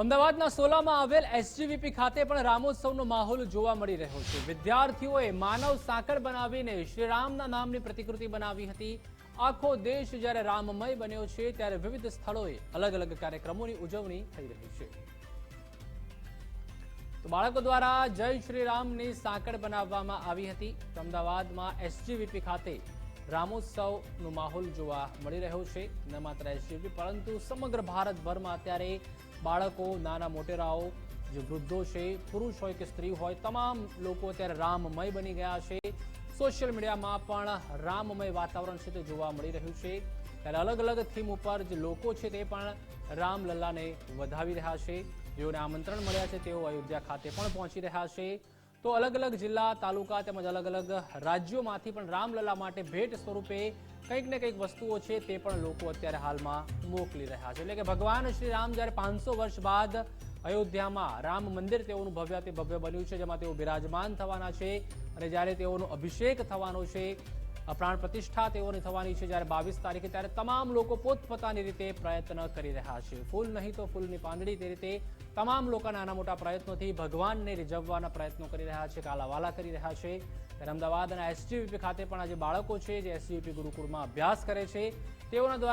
અમદાવાદના સોલામાં આવેલ એસજીવીપી ખાતે પણ રામોત્સવનો માહોલ જોવા મળી રહ્યો છે. વિદ્યાર્થીઓએ માનવ સાંકળ બનાવીને શ્રીરામના નામની પ્રતિકૃતિ બનાવી હતી. આખો દેશ જ્યારે રામમય બન્યો છે, ત્યારે વિવિધ સ્થળોએ અલગ અલગ કાર્યક્રમોની ઉજવણી થઈ રહી છે. તો બાળકો દ્વારા જય શ્રીરામની સાંકળ બનાવવામાં આવી હતી. અમદાવાદમાં એસજીવીપી ખાતે રામોત્સવનો માહોલ જોવા મળી રહ્યો છે. ન માત્ર એસજીપી પરંતુ સમગ્ર ભારતભરમાં અત્યારે બાળકો, નાના મોટેરાઓ, જે વૃદ્ધો છે, પુરુષ હોય કે સ્ત્રી હોય, તમામ લોકો અત્યારે રામમય બની ગયા છે. સોશિયલ મીડિયામાં પણ રામમય વાતાવરણ છે તે જોવા મળી રહ્યું છે. ત્યારે અલગ અલગ થીમ ઉપર જે લોકો છે તે પણ રામલલ્લાને વધાવી રહ્યા છે. જેઓને આમંત્રણ મળ્યા છે, તેઓ અયોધ્યા ખાતે પણ પહોંચી રહ્યા છે. તો અલગ અલગ જિલ્લા, તાલુકા તેમજ અલગ અલગ રાજ્યોમાંથી પણ રામલલા માટે ભેટ સ્વરૂપે કંઈક ને કંઈક વસ્તુઓ છે તે પણ લોકો અત્યારે હાલમાં મોકલી રહ્યા છે. એટલે કે ભગવાન શ્રી રામ જ્યારે પાંચસો વર્ષ બાદ અયોધ્યામાં રામ મંદિર તેઓનું ભવ્યાતિ ભવ્ય બન્યું છે, જેમાં તેઓ બિરાજમાન થવાના છે અને જ્યારે તેઓનો અભિષેક થવાનો છે પ્રાણ પ્રતિષ્ઠા તેઓની થવાની છે જ્યારે બાવીસ તારીખે ત્યારે તમામ લોકો પોતપોતાની રીતે પ્રયત્ન કરી રહ્યા છે. ફૂલ નહીં તો ફૂલની પાંદડી તે રીતે તમામ લોકો નાના મોટા પ્રયત્નોથી ભગવાનને રીઝવવાના પ્રયત્નો કરી રહ્યા છે, કાલાવાલા કરી રહ્યા છે. ત્યારે અમદાવાદ અને એસજીવીપી ખાતે પણ આજે બાળકો છે જે એસજીવીપી ગુરુકુળમાં અભ્યાસ કરે છે. તેઓના દ્વારા